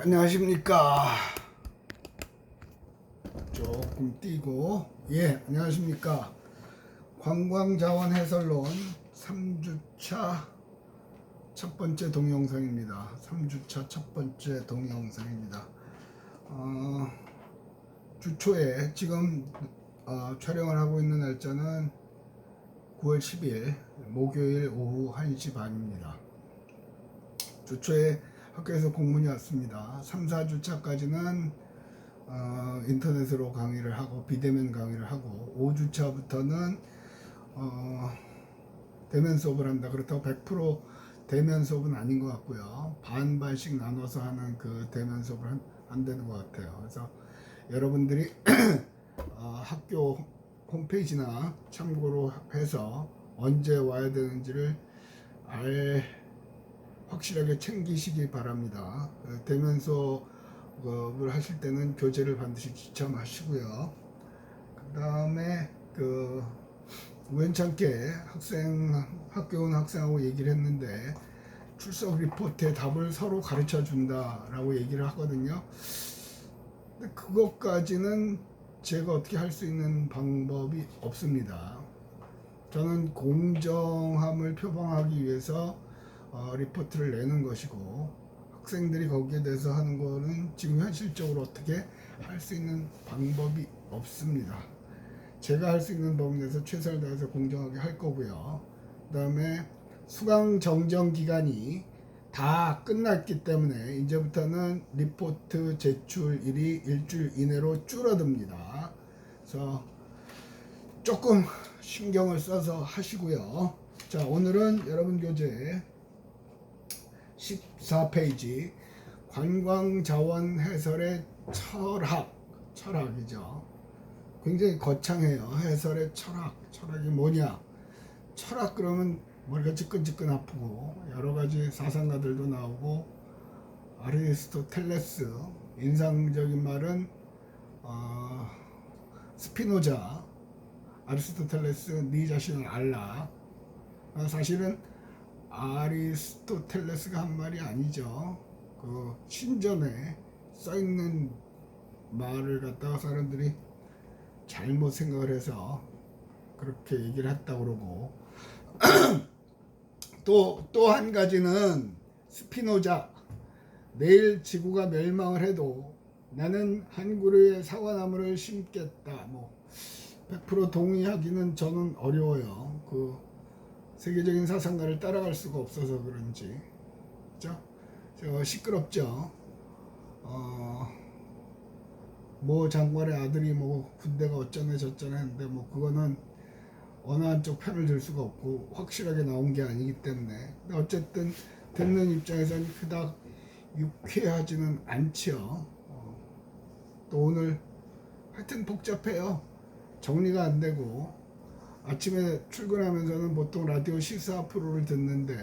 안녕하십니까. 조금 뛰고 예 안녕하십니까. 관광자원 해설론 3주차 첫 번째 동영상입니다. 3주차 첫 번째 동영상입니다. 어, 주초에 지금 어, 촬영을 하고 있는 날짜는 9월 10일 목요일 오후 1시 반입니다. 주초에 학교에서 공문이 왔습니다. 3, 4주차까지는 어, 인터넷으로 강의를 하고 비대면 강의를 하고 5주차부터는 어, 대면 수업을 한다. 그렇다고 100% 대면 수업은 아닌 것 같고요. 반반씩 나눠서 하는 그 대면 수업을 한- 안 되는 것 같아요. 그래서 여러분들이 어, 학교 홈페이지나 참고로 해서 언제 와야 되는지를 알 확실하게 챙기시기 바랍니다. 어, 대면 수업을 하실 때는 교재를 반드시 지참하시고요. 그 다음에 그 우연찮게 학생 학교 온 학생하고 얘기를 했는데 출석 리포트의 답을 서로 가르쳐 준다라고 얘기를 하거든요. 근데 그것까지는 제가 어떻게 할 수 있는 방법이 없습니다. 저는 공정함을 표방하기 위해서 어, 리포트를 내는 것이고 학생들이 거기에 대해서 하는 거는 지금 현실적으로 어떻게 할 수 있는 방법이 없습니다. 제가 할 수 있는 범위 내에서 최선을 다해서 공정하게 할 거고요. 그 다음에 수강 정정 기간이 다 끝났기 때문에 이제부터는 리포트 제출일이 일주일 이내로 줄어듭니다. 그래서 조금 신경을 써서 하시고요. 자, 오늘은 여러분 교재 14페이지 관광자원 해설의 철학, 철학이죠. 굉장히 거창해요. 해설의 철학, 철학이 뭐냐? 철학 그러면 머리가 지끈지끈 아프고 여러 가지 사상가들도 나오고 아리스토텔레스 인상적인 말은 어, 스피노자 아리스토텔레스 네 자신을 알라 아, 사실은 아리스토텔레스가 한 말이 아니죠. 그 신전에 써 있는 말을 갖다가 사람들이 잘못 생각을 해서 그렇게 얘기를 했다고 그러고. 또 또 한 가지는 스피노자. 내일 지구가 멸망을 해도 나는 한 그루의 사과나무를 심겠다. 뭐 100% 동의하기는 저는 어려워요. 그 세계적인 사상가를 따라갈 수가 없어서 그런지. 그죠? 저 시끄럽죠? 어, 모 장관의 아들이 뭐 군대가 어쩌네 저쩌네 했는데 뭐 그거는 어느 한쪽 편을 들 수가 없고 확실하게 나온 게 아니기 때문에. 근데 어쨌든 듣는 입장에서는 그닥 유쾌하지는 않죠 어, 또 오늘 하여튼 복잡해요. 정리가 안 되고 아침에 출근하면서는 보통 라디오 시사 프로를 듣는데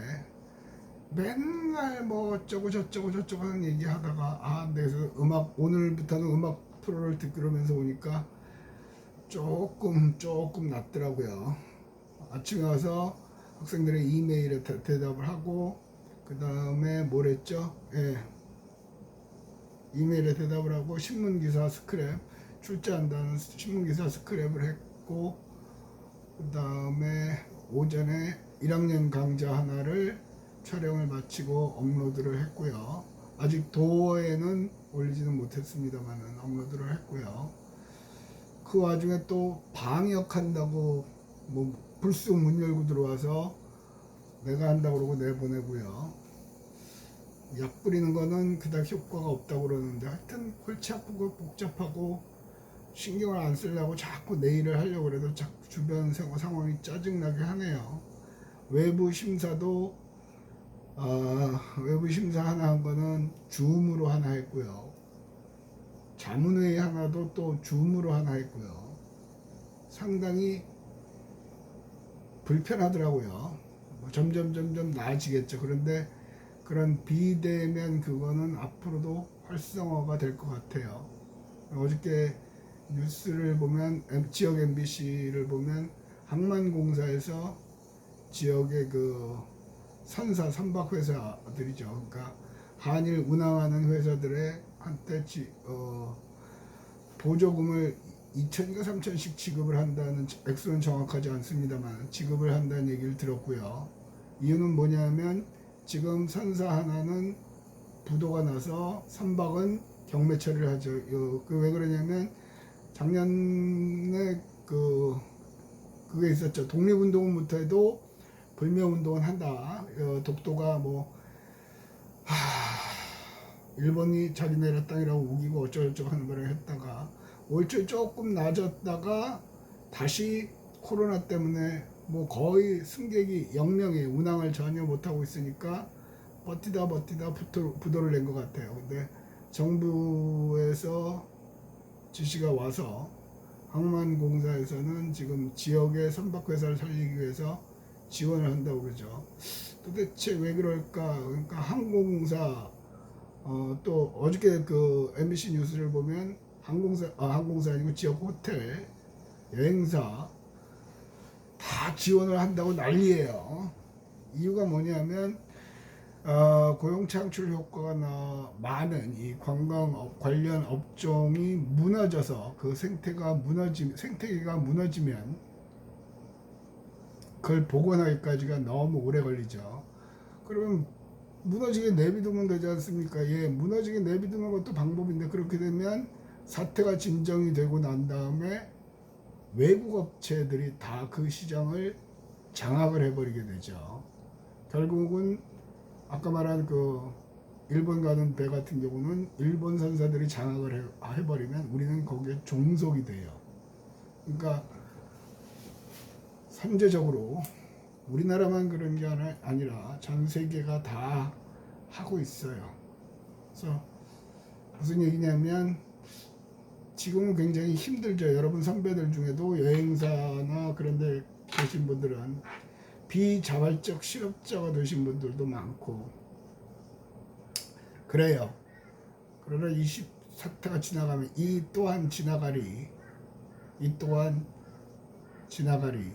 맨날 뭐 어쩌고 저쩌고 저쩌고 하는 얘기 하다가 아 그래서 음악 오늘부터는 음악 프로를 듣기로면서 오니까 조금 조금 낫더라고요. 아침에 와서 학생들의 이메일에 대, 대답을 하고 그 다음에 뭘 했죠? 예. 이메일에 대답을 하고 신문 기사 스크랩 출제한다는 신문 기사 스크랩을 했고 그 다음에 오전에 1학년 강좌 하나를 촬영을 마치고 업로드를 했고요. 아직 도어에는 올리지는 못했습니다만은 업로드를 했고요. 그 와중에 또 방역한다고 뭐 불쑥 문 열고 들어와서 내가 한다고 그러고 내보내고요. 약 뿌리는 거는 그닥 효과가 없다고 그러는데 하여튼 골치 아프고 복잡하고 신경을 안 쓰려고 자꾸 내 일을 하려고 그래도 자꾸 주변 상황이 짜증나게 하네요. 외부 심사도 아, 외부 심사 하나 한 거는 줌으로 하나 했고요. 자문회의 하나도 또 줌으로 하나 했고요. 상당히 불편하더라고요. 뭐 점점 점점 나아지겠죠. 그런데 그런 비대면 그거는 앞으로도 활성화가 될 것 같아요. 어저께 뉴스를 보면 지역 MBC를 보면 항만공사에서 지역의 그 선사 선박 회사들이죠. 그러니까 한일 운항하는 회사들의 한때 지, 어, 보조금을 2천인가 3천씩 지급을 한다는 액수는 정확하지 않습니다만 지급을 한다는 얘기를 들었고요. 이유는 뭐냐면 지금 선사 하나는 부도가 나서 선박은 경매 처리를 하죠. 그 왜 그러냐면 작년에 그 그게 있었죠. 독립운동부터 해도 불매운동은 한다. 어, 독도가 뭐 하, 일본이 자기네라 땅이라고 우기고 어쩌고저쩌고 하는 거를 했다가 올초 조금 낮았다가 다시 코로나 때문에 뭐 거의 승객이 0명이 운항을 전혀 못하고 있으니까 버티다 버티다 부도, 부도를 낸 것 같아요. 근데 정부에서 지시가 와서 항만공사에서는 지금 지역의 선박회사를 살리기 위해서 지원을 한다고 그러죠. 도대체 왜 그럴까? 그러니까 항공사 어, 또 어저께 그 MBC 뉴스를 보면 항공사 아 항공사 아니고 지역 호텔 여행사 다 지원을 한다고 난리예요. 이유가 뭐냐면 어, 고용 창출 효과가 나 많은 이 관광 업, 관련 업종이 무너져서 그 생태가 무너지 생태계가 무너지면 그걸 복원하기까지가 너무 오래 걸리죠. 그러면 무너지게 내비두면 되지 않습니까? 예, 무너지게 내비두는 것도 방법인데 그렇게 되면 사태가 진정이 되고 난 다음에 외국 업체들이 다 그 시장을 장악을 해버리게 되죠. 결국은 아까 말한 그 일본 가는 배 같은 경우는 일본 선사들이 장악을 해- 해버리면 우리는 거기에 종속이 돼요. 그러니까 선제적으로 우리나라만 그런 게 아니- 아니라 전 세계가 다 하고 있어요. 그래서 무슨 얘기냐면 지금은 굉장히 힘들죠. 여러분 선배들 중에도 여행사나 그런 데 계신 분들은 비자발적 실업자가 되신 분들도 많고 그래요. 그러나 이 시- 사태가 지나가면 이 또한 지나가리 이 또한 지나가리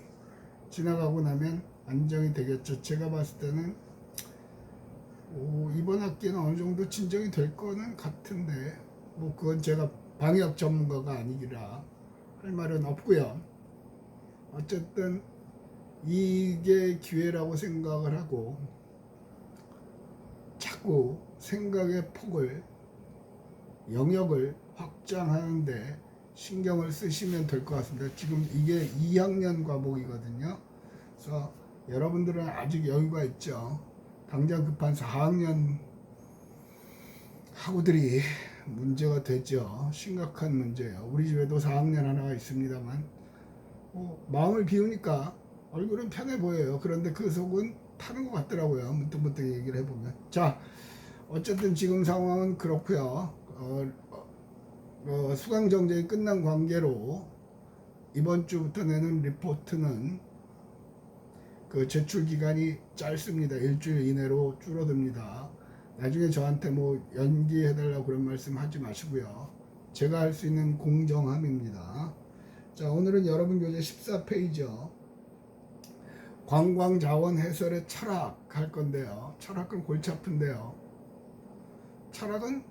지나가고 나면 안정이 되겠죠. 제가 봤을 때는 오, 이번 학기는 어느 정도 진정이 될 거는 같은데 뭐 그건 제가 방역 전문가가 아니기라 할 말은 없고요. 어쨌든 이게 기회라고 생각을 하고 자꾸 생각의 폭을 영역을 확장하는데 신경을 쓰시면 될 것 같습니다. 지금 이게 2학년 과목이거든요. 그래서 여러분들은 아직 여유가 있죠. 당장 급한 4학년 학우들이 문제가 되죠. 심각한 문제예요. 우리 집에도 4학년 하나가 있습니다만 뭐 마음을 비우니까 얼굴은 편해 보여요. 그런데 그 속은 타는 것 같더라고요. 문득문득 얘기를 해보면. 자, 어쨌든 지금 상황은 그렇고요. 어, 어, 수강 정쟁이 끝난 관계로 이번 주부터 내는 리포트는 그 제출 기간이 짧습니다. 일주일 이내로 줄어듭니다. 나중에 저한테 뭐 연기해달라고 그런 말씀 하지 마시고요. 제가 할 수 있는 공정함입니다. 자, 오늘은 여러분 교재 14페이지요. 관광자원 해설의 철학 할 건데요. 철학은 골치 아픈데요. 철학은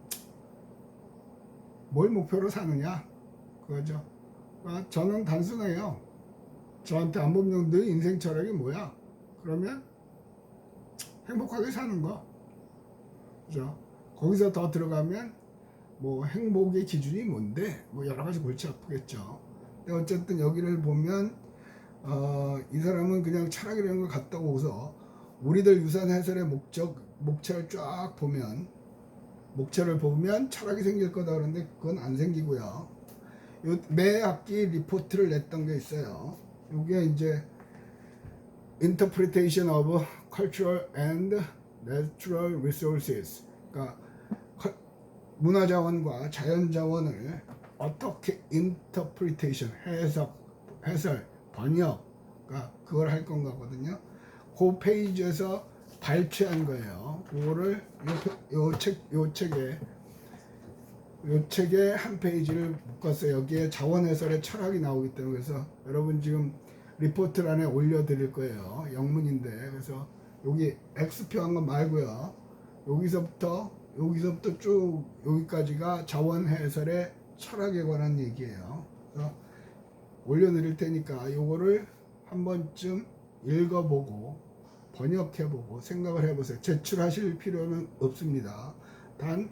뭘 목표로 사느냐? 그거죠. 아, 저는 단순해요. 저한테 너 인생 철학이 뭐야? 그러면 행복하게 사는 거. 그죠? 거기서 더 들어가면 뭐 행복의 기준이 뭔데? 뭐 여러 가지 골치 아프겠죠. 근데 어쨌든 여기를 보면 어, 이 사람은 그냥 철학이라는 걸 갖다 오서 우리들 유산 해설의 목적 목차를 쫙 보면 목차를 보면 철학이 생길 거다 그러는데 그건 안 생기고요. 요, 매 학기 리포트를 냈던 게 있어요. 이게 이제 Interpretation of Cultural and Natural Resources. 그러니까 커- 문화자원과 자연자원을 어떻게 interpretation 해석, 해설, 번역, 그러니까 그걸 할 건가거든요. 그 페이지에서 발췌한 거예요. 그거를 요 책, 요 책에 요 책에 한 페이지를 묶었어요. 여기에 자원 해설의 철학이 나오기 때문에 그래서 여러분 지금 리포트란에 올려드릴 거예요. 영문인데 그래서 여기 X표 한 거 말고요. 여기서부터 여기서부터 쭉 여기까지가 자원 해설의 철학에 관한 얘기예요. 올려드릴 테니까 요거를 한 번쯤 읽어보고 번역해보고 생각을 해보세요. 제출하실 필요는 없습니다. 단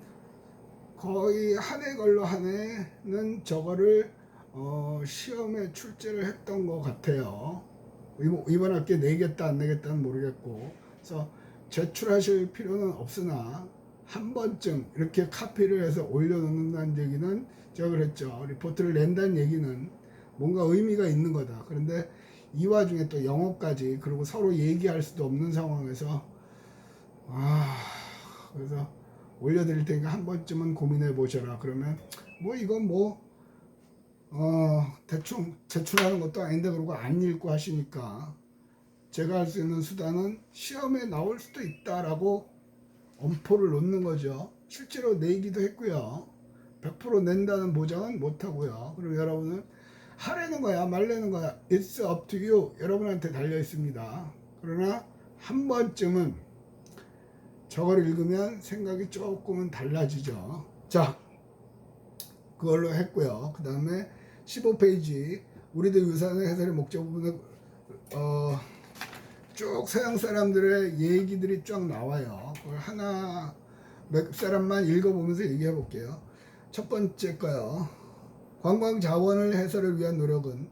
거의 한 해 걸러 한 해는 저거를 어, 시험에 출제를 했던 것 같아요. 이번, 이번 학기에 내겠다 안 내겠다는 모르겠고 그래서 제출하실 필요는 없으나 한 번쯤 이렇게 카피를 해서 올려놓는다는 얘기는 제가 그랬죠. 리포트를 낸다는 얘기는 뭔가 의미가 있는 거다. 그런데 이 와중에 또 영어까지 그리고 서로 얘기할 수도 없는 상황에서 아 그래서 올려드릴 테니까 한 번쯤은 고민해 보셔라. 그러면 뭐 이건 뭐 어, 대충 제출하는 것도 아닌데 그러고 안 읽고 하시니까 제가 할 수 있는 수단은 시험에 나올 수도 있다라고 엄포를 놓는 거죠. 실제로 내기도 했고요. 100% 낸다는 보장은 못 하고요. 그리고 여러분은 하라는 거야, 말라는 거야. It's up to you. 여러분한테 달려 있습니다. 그러나 한 번쯤은 저걸 읽으면 생각이 조금은 달라지죠. 자, 그걸로 했고요. 그 다음에 15페이지 우리들 유산의 해설의 목적 부분에 어, 쭉 서양 사람들의 얘기들이 쫙 나와요. 그걸 하나 몇 사람만 읽어보면서 얘기해 볼게요. 첫 번째 거요. 관광 자원을 해설을 위한 노력은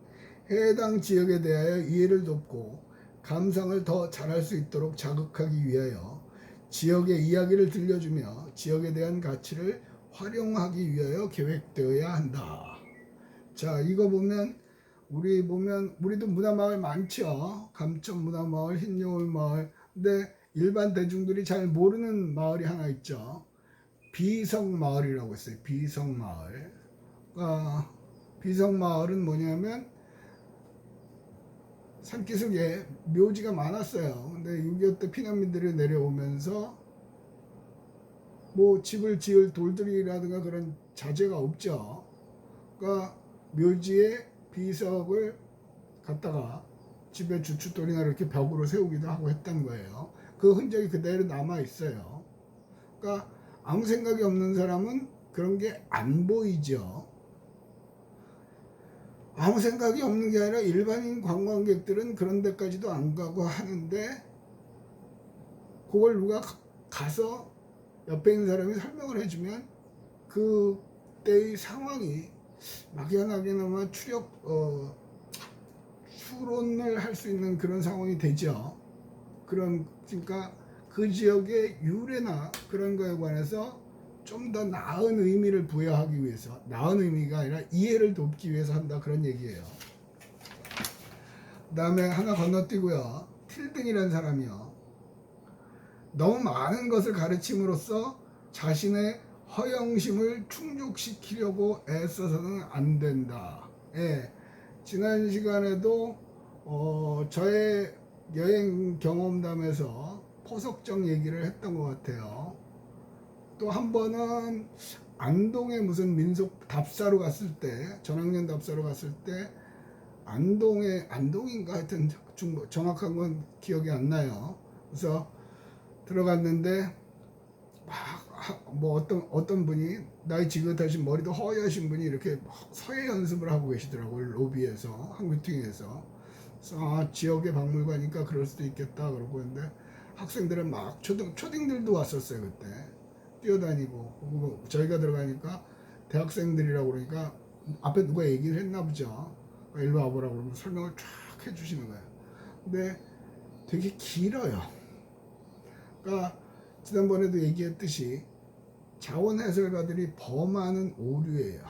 해당 지역에 대하여 이해를 돕고 감상을 더 잘할 수 있도록 자극하기 위하여 지역의 이야기를 들려주며 지역에 대한 가치를 활용하기 위하여 계획되어야 한다. 자, 이거 보면 우리 보면 우리도 문화마을 많죠. 감천 문화마을, 흰여울 마을. 근데 일반 대중들이 잘 모르는 마을이 하나 있죠. 비성 마을이라고 있어요. 비성 마을. 아, 비성 마을은 뭐냐면 산기슭에 묘지가 많았어요. 근데 6.25 때 피난민들이 내려오면서 뭐 집을 지을 돌들이라든가 그런 자재가 없죠. 그러니까 묘지에 비석을 갖다가 집에 주춧돌이나 이렇게 벽으로 세우기도 하고 했던 거예요. 그 흔적이 그대로 남아 있어요. 그러니까 아무 생각이 없는 사람은 그런 게 안 보이죠. 아무 생각이 없는 게 아니라 일반인 관광객들은 그런 데까지도 안 가고 하는데 그걸 누가 가- 가서 옆에 있는 사람이 설명을 해주면 그때의 상황이 막연하게나마 추력 어, 추론을 할 수 있는 그런 상황이 되죠. 그런 그러니까 그 지역의 유래나 그런 거에 관해서 좀 더 나은 의미를 부여하기 위해서 나은 의미가 아니라 이해를 돕기 위해서 한다 그런 얘기예요. 그 다음에 하나 건너뛰고요. 틸든이라는 사람이요. 너무 많은 것을 가르침으로써 자신의 허영심을 충족시키려고 애써서는 안 된다. 예. 지난 시간에도 어, 저의 여행 경험담에서 포석정 얘기를 했던 것 같아요. 또 한 번은 안동에 무슨 민속 답사로 갔을 때, 전학년 답사로 갔을 때, 안동에, 안동인가? 하여튼 중- 정확한 건 기억이 안 나요. 그래서 들어갔는데, 막뭐 어떤 어떤 분이 나이 지긋하신 머리도 허여하신 분이 이렇게 막 서예 연습을 하고 계시더라고요 로비에서 한미팅에서. 그래서 아, 지역의 박물관이니까 그럴 수도 있겠다 그러고 있는데 학생들은 막 초등 초딩들도 왔었어요 그때 뛰어다니고 저희가 들어가니까 대학생들이라고 그러니까 앞에 누가 얘기를 했나 보죠 아, 일로 와보라고 그러면 설명을 쫙 해주시는 거예요 근데 되게 길어요 그러니까 지난번에도 얘기했듯이 자원 해설가들이 범하는 오류예요.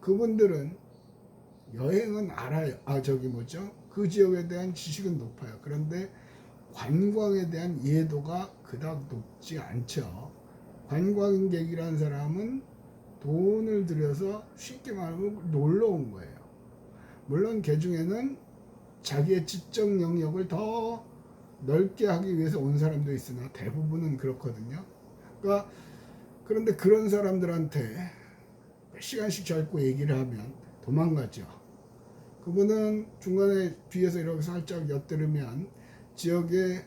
그분들은 여행은 알아요. 아 저기 뭐죠? 그 지역에 대한 지식은 높아요. 그런데 관광에 대한 이해도가 그닥 높지 않죠. 관광객이라는 사람은 돈을 들여서 쉽게 말하면 놀러 온 거예요. 물론 개 중에는 자기의 지적 영역을 더 넓게 하기 위해서 온 사람도 있으나 대부분은 그렇거든요. 그러니까 그런데 그런 사람들한테 몇 시간씩 젊고 얘기를 하면 도망가죠. 그분은 중간에 뒤에서 이렇게 살짝 엿들으면 지역의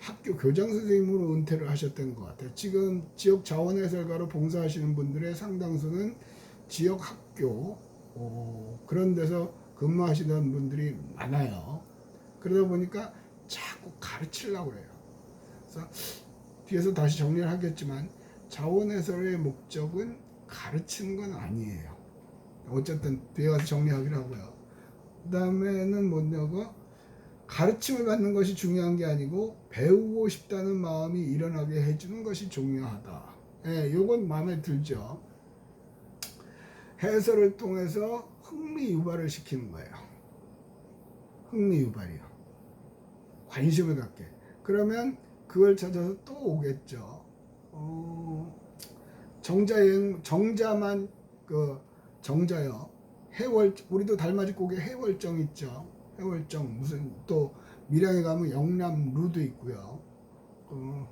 학교 교장 선생님으로 은퇴를 하셨던 것 같아요. 지금 지역 자원해설가로 봉사하시는 분들의 상당수는 지역 학교 어, 그런 데서 근무하시던 분들이 많아요. 그러다 보니까 자꾸 가르치려고 그래요. 그래서 뒤에서 다시 정리를 하겠지만 자원해설의 목적은 가르치는 건 아니에요. 어쨌든 뒤에 가서 정리하기로 하고요. 그 다음에는 뭐냐고 가르침을 받는 것이 중요한 게 아니고 배우고 싶다는 마음이 일어나게 해주는 것이 중요하다. 예, 요건 마음에 들죠. 해설을 통해서 흥미 유발을 시키는 거예요. 흥미 유발이요. 관심을 갖게. 그러면 그걸 찾아서 또 오겠죠. 어, 정자 여행, 정자만 그 정자요. 해월 우리도 달맞이 고개 해월정 있죠. 해월정 무슨 또 밀양에 가면 영남 루도 있고요. 어,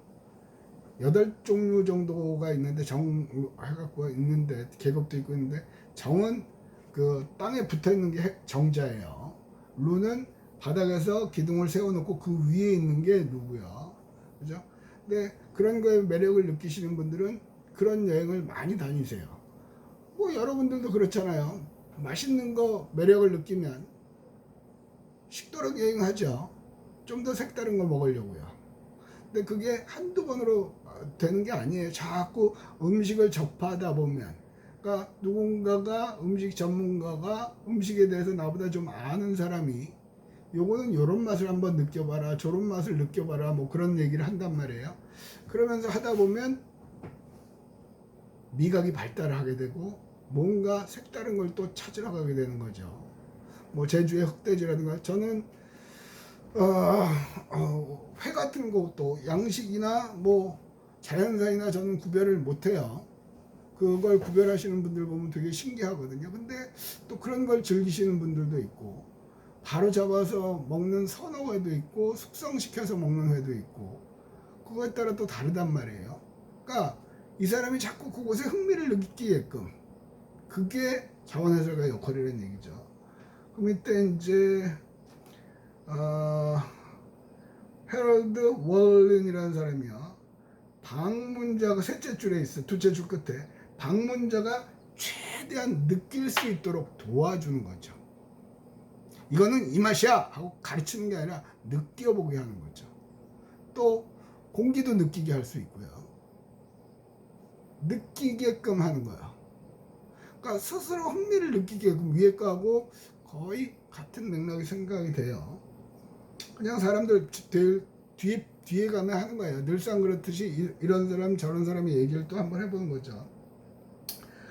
여덟 종류 정도가 있는데 정 해갖고 있는데 계급도 있고 있는데 정은 그 땅에 붙어 있는 게 해- 정자예요. 루는 바닥에서 기둥을 세워놓고 그 위에 있는 게 누구야, 그죠? 근데 그런 거에 매력을 느끼시는 분들은 그런 여행을 많이 다니세요. 뭐 여러분들도 그렇잖아요. 맛있는 거 매력을 느끼면 식도락 여행하죠. 좀 더 색다른 거 먹으려고요. 근데 그게 한두 번으로 어, 되는 게 아니에요. 자꾸 음식을 접하다 보면. 그러니까 누군가가 음식 전문가가 음식에 대해서 나보다 좀 아는 사람이 요거는 요런 맛을 한번 느껴봐라. 저런 맛을 느껴봐라. 뭐 그런 얘기를 한단 말이에요. 그러면서 하다 보면 미각이 발달하게 되고 뭔가 색다른 걸 또 찾으러 가게 되는 거죠. 뭐 제주의 흑돼지라든가 저는 어, 어, 회 같은 것도 양식이나 뭐 자연산이나 저는 구별을 못해요. 그걸 구별하시는 분들 보면 되게 신기하거든요. 근데 또 그런 걸 즐기시는 분들도 있고 바로 잡아서 먹는 선어 회도 있고 숙성시켜서 먹는 회도 있고 그거에 따라 또 다르단 말이에요. 그러니까 이 사람이 자꾸 그곳에 흥미를 느끼게끔 그게 자원해설가 역할이라는 얘기죠. 그럼 이때 이제 어, 헤럴드 월린이라는 사람이요. 방문자가 셋째 줄에 있어. 둘째 줄 끝에 방문자가 최대한 느낄 수 있도록 도와주는 거죠. 이거는 이 맛이야 하고 가르치는 게 아니라 느껴보게 하는 거죠. 또 공기도 느끼게 할 수 있고요. 느끼게끔 하는 거예요. 그러니까 스스로 흥미를 느끼게끔 위에 거하고 거의 같은 맥락이 생각이 돼요. 그냥 사람들 뒤- 뒤에 뒤에 가면 하는 거예요. 늘상 그렇듯이 이- 이런 사람 저런 사람의 얘기를 또 한번 해보는 거죠.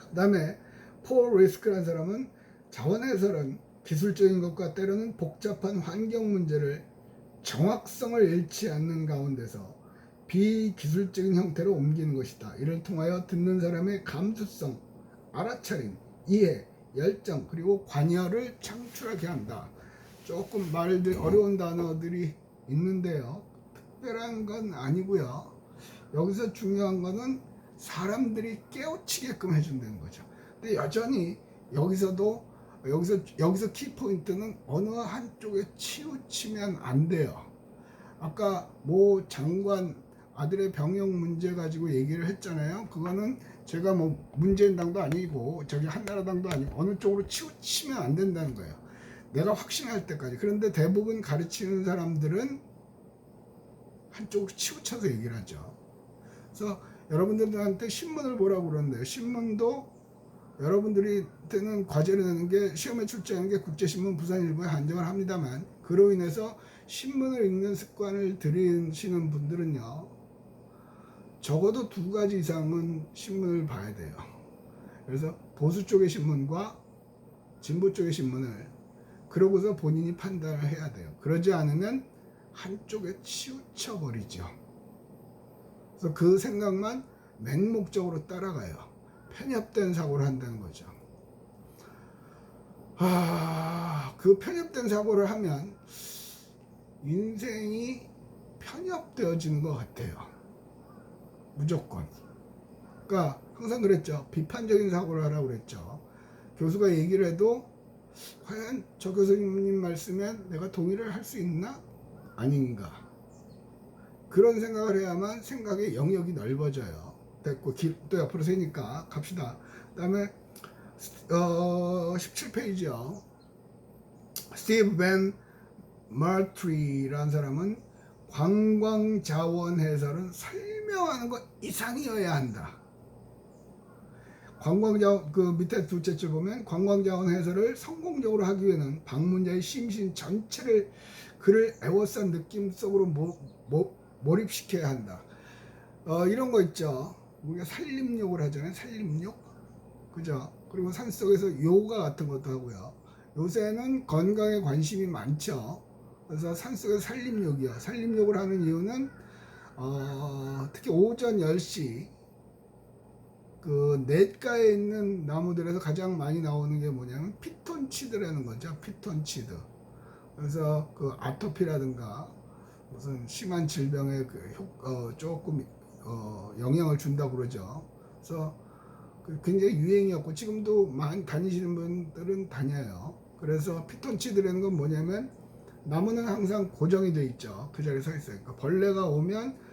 그 다음에 폴 리스크라는 사람은 자원 해설은 기술적인 것과 때로는 복잡한 환경 문제를 정확성을 잃지 않는 가운데서 비기술적인 형태로 옮기는 것이다. 이를 통하여 듣는 사람의 감수성, 알아차림, 이해, 열정 그리고 관여를 창출하게 한다. 조금 말들 어려운 단어들이 있는데요. 특별한 건 아니고요. 여기서 중요한 거는 사람들이 깨우치게끔 해준다는 거죠. 근데 여전히 여기서도 여기서 여기서 키 포인트는 어느 한쪽에 치우치면 안 돼요. 아까 모 장관 아들의 병역 문제 가지고 얘기를 했잖아요. 그거는 제가 뭐 문재인당도 아니고 저기 한나라당도 아니고 어느 쪽으로 치우치면 안 된다는 거예요. 내가 확신할 때까지. 그런데 대부분 가르치는 사람들은 한쪽으로 치우쳐서 얘기를 하죠. 그래서 여러분들한테 신문을 보라고 그러는데요. 신문도 여러분들이 때는 과제를 내는 게 시험에 출제하는 게 국제신문 부산일보에 한정을 합니다만 그로 인해서 신문을 읽는 습관을 들이시는 분들은요 적어도 두 가지 이상은 신문을 봐야 돼요. 그래서 보수 쪽의 신문과 진보 쪽의 신문을 그러고서 본인이 판단을 해야 돼요. 그러지 않으면 한쪽에 치우쳐 버리죠. 그래서 그 생각만 맹목적으로 따라가요. 편협된 사고를 한다는 거죠. 아, 그 편협된 사고를 하면 인생이 편협되어지는 것 같아요. 무조건. 그러니까 항상 그랬죠. 비판적인 사고를 하라고 그랬죠. 교수가 얘기를 해도 과연 저 교수님 말씀에 내가 동의를 할 수 있나? 아닌가? 그런 생각을 해야만 생각의 영역이 넓어져요. 됐고 길, 또 옆으로 세니까 갑시다. 그 다음에 어 17페이지요. 스티브 벤 마트리라는 사람은 관광 자원 해설은 설 명하는 것 이상이어야 한다. 관광자 그 밑에 둘째 줄 보면 관광자원 해설을 성공적으로 하기 위해는 방문자의 심신 전체를 그를 애워싼 느낌 속으로 모, 모, 몰입시켜야 한다. 어, 이런 거 있죠. 우리가 산림욕을 하잖아요. 산림욕. 그죠? 그리고 산속에서 요가 같은 것도 하고요. 요새는 건강에 관심이 많죠. 그래서 산속에서 산림욕이요. 산림욕을 하는 이유는 어, 특히 오전 10시 그 냇가에 있는 나무들에서 가장 많이 나오는 게 뭐냐면 피톤치드라는 거죠. 피톤치드. 그래서 그 아토피라든가 무슨 심한 질병에 그 효, 어, 조금 어, 영향을 준다고 그러죠. 그래서 그 굉장히 유행이었고 지금도 많이 다니시는 분들은 다녀요. 그래서 피톤치드라는 건 뭐냐면 나무는 항상 고정이 돼 있죠. 그 자리에 서 있어요. 그러니까 벌레가 오면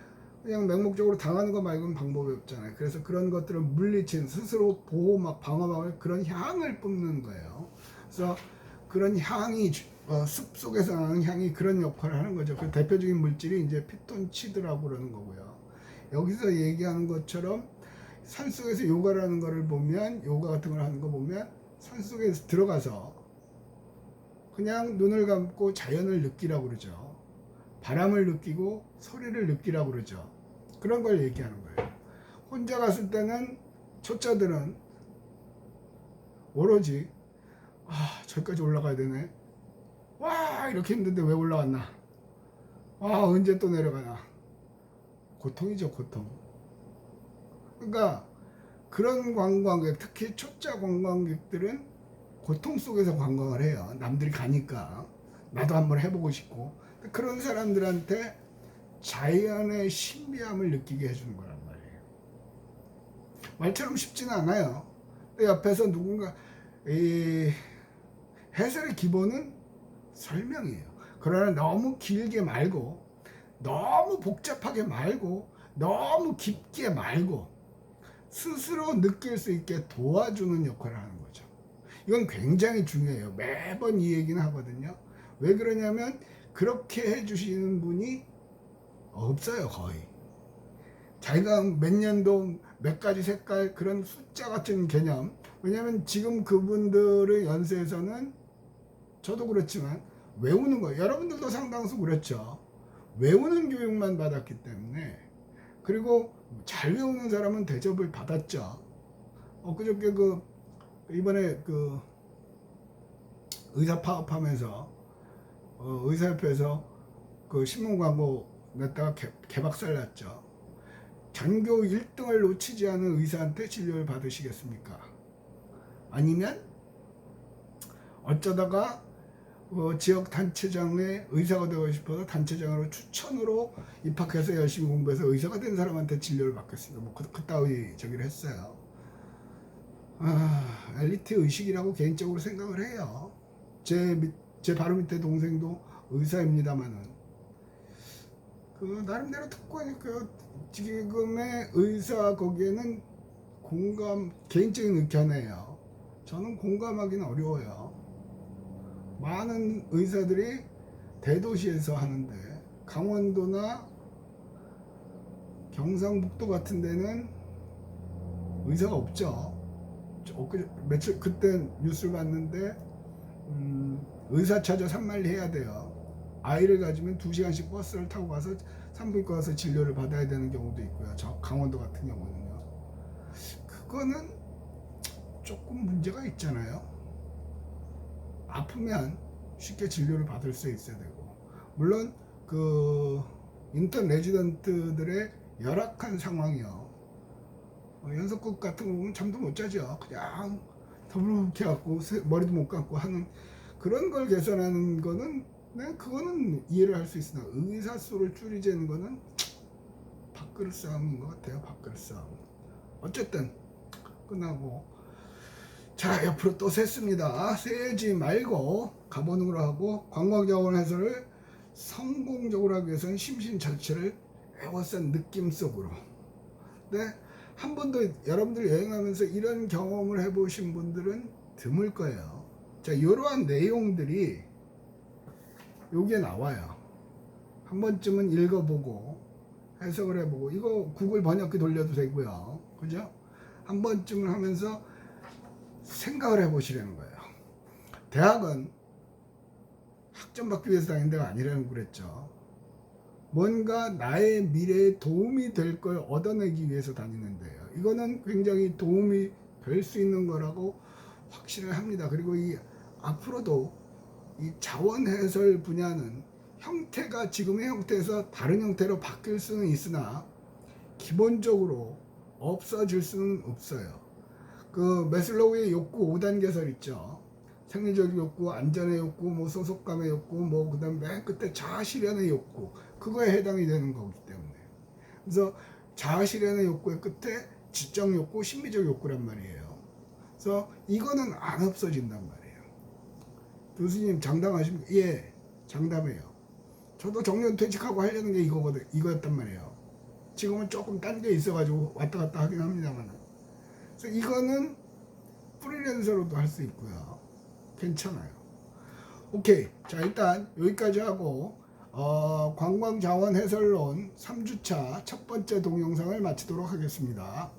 그냥 맹목적으로 당하는 거 말고는 방법이 없잖아요. 그래서 그런 것들을 물리친 스스로 보호 막 방어막을 그런 향을 뿜는 거예요. 그래서 그런 향이 주- 어, 숲 속에서 나는 향이 그런 역할을 하는 거죠. 그 대표적인 물질이 이제 피톤치드라고 그러는 거고요. 여기서 얘기하는 것처럼 산 속에서 요가라는 거를 보면 요가 같은 걸 하는 거 보면 산 속에 들어가서 그냥 눈을 감고 자연을 느끼라고 그러죠. 바람을 느끼고 소리를 느끼라고 그러죠. 그런 걸 얘기하는 거예요. 혼자 갔을 때는 초짜들은 오로지 아 저기까지 올라가야 되네. 와 이렇게 힘든데 왜 올라왔나? 와 언제 또 내려가나? 고통이죠 고통. 그러니까 그런 관광객 특히 초짜 관광객들은 고통 속에서 관광을 해요. 남들이 가니까 나도 한번 해보고 싶고 그런 사람들한테 자연의 신비함을 느끼게 해주는 거란 말이에요. 말처럼 쉽지는 않아요. 옆에서 누군가 이 해설의 기본은 설명이에요. 그러나 너무 길게 말고 너무 복잡하게 말고 너무 깊게 말고 스스로 느낄 수 있게 도와주는 역할을 하는 거죠. 이건 굉장히 중요해요. 매번 이 얘기는 하거든요. 왜 그러냐면 그렇게 해주시는 분이 없어요 거의. 자기가 몇 년도 몇 가지 색깔 그런 숫자 같은 개념. 왜냐면 지금 그분들의 연세에서는 저도 그렇지만 외우는 거 여러분들도 상당수 그렇죠. 외우는 교육만 받았기 때문에 그리고 잘 외우는 사람은 대접을 받았죠. 엊그저께 그 이번에 그 의사 파업하면서 어, 의사협회에서 그 신문 광고 냈다가 개, 개박살 났죠. 전교 1등을 놓치지 않은 의사한테 진료를 받으시겠습니까? 아니면 어쩌다가 어, 지역 단체장의 의사가 되고 싶어서 단체장으로 추천으로 입학해서 열심히 공부해서 의사가 된 사람한테 진료를 받겠습니다. 뭐 그, 그따위 저기를 했어요. 아, 엘리트 의식이라고 개인적으로 생각을 해요. 제, 밑- 제 바로 밑에 동생도 의사입니다만은 그 나름대로 특권이니까 지금의 의사 거기에는 공감 개인적인 의견이에요. 저는 공감하기는 어려워요. 많은 의사들이 대도시에서 하는데 강원도나 경상북도 같은 데는 의사가 없죠. 저 엊그제 며칠 그때 뉴스를 봤는데 음, 의사 찾아 산말리 해야 돼요. 아이를 가지면 2시간씩 버스를 타고 가서 산부인과 가서 진료를 받아야 되는 경우도 있고요. 저 강원도 같은 경우는요. 그거는 조금 문제가 있잖아요. 아프면 쉽게 진료를 받을 수 있어야 되고 물론 그 인턴 레지던트들의 열악한 상황이요. 어, 연속극 같은 거 보면 잠도 못 자죠. 그냥 더부룩해 갖고 머리도 못 감고 하는 그런 걸 개선하는 거는 네, 그거는 이해를 할 수 있으나 의사 수를 줄이자는 거는 밥그릇 싸움인 것 같아요. 밥그릇 싸움. 어쨌든 끝나고 자 옆으로 또 셌습니다. 세지 말고 가보는으로 하고 관광자원 해설을 성공적으로 하기 위해서는 심신 자체를 외워쓴 느낌 속으로. 근데 한 번도 여러분들 여행하면서 이런 경험을 해보신 분들은 드물 거예요. 자, 이러한 내용들이 여기에 나와요. 한 번쯤은 읽어보고 해석을 해보고 이거 구글 번역기 돌려도 되고요. 그죠? 한 번쯤은 하면서 생각을 해보시라는 거예요. 대학은 학점 받기 위해서 다니는 데가 아니라는 그랬죠. 뭔가 나의 미래에 도움이 될 걸 얻어내기 위해서 다니는 데예요. 이거는 굉장히 도움이 될 수 있는 거라고 확신을 합니다. 그리고 이 앞으로도 이 자원 해설 분야는 형태가 지금의 형태에서 다른 형태로 바뀔 수는 있으나 기본적으로 없어질 수는 없어요. 그 메슬로우의 욕구 5단계설 있죠. 생리적 욕구, 안전의 욕구, 뭐 소속감의 욕구, 뭐 그다음 맨 끝에 자아 실현의 욕구 그거에 해당이 되는 거기 때문에 그래서 자아 실현의 욕구의 끝에 지적 욕구, 심리적 욕구란 말이에요. 그래서 이거는 안 없어진단 말이에요. 교수님 장담하십니까? 예, 장담해요. 저도 정년 퇴직하고 하려는 게 이거거든, 이거였단 말이에요. 지금은 조금 딴 게 있어가지고 왔다 갔다 하긴 합니다만. 그래서 이거는 프리랜서로도 할 수 있고요. 괜찮아요. 오케이. 자, 일단 여기까지 하고, 어, 관광자원 해설론 3주차 첫 번째 동영상을 마치도록 하겠습니다.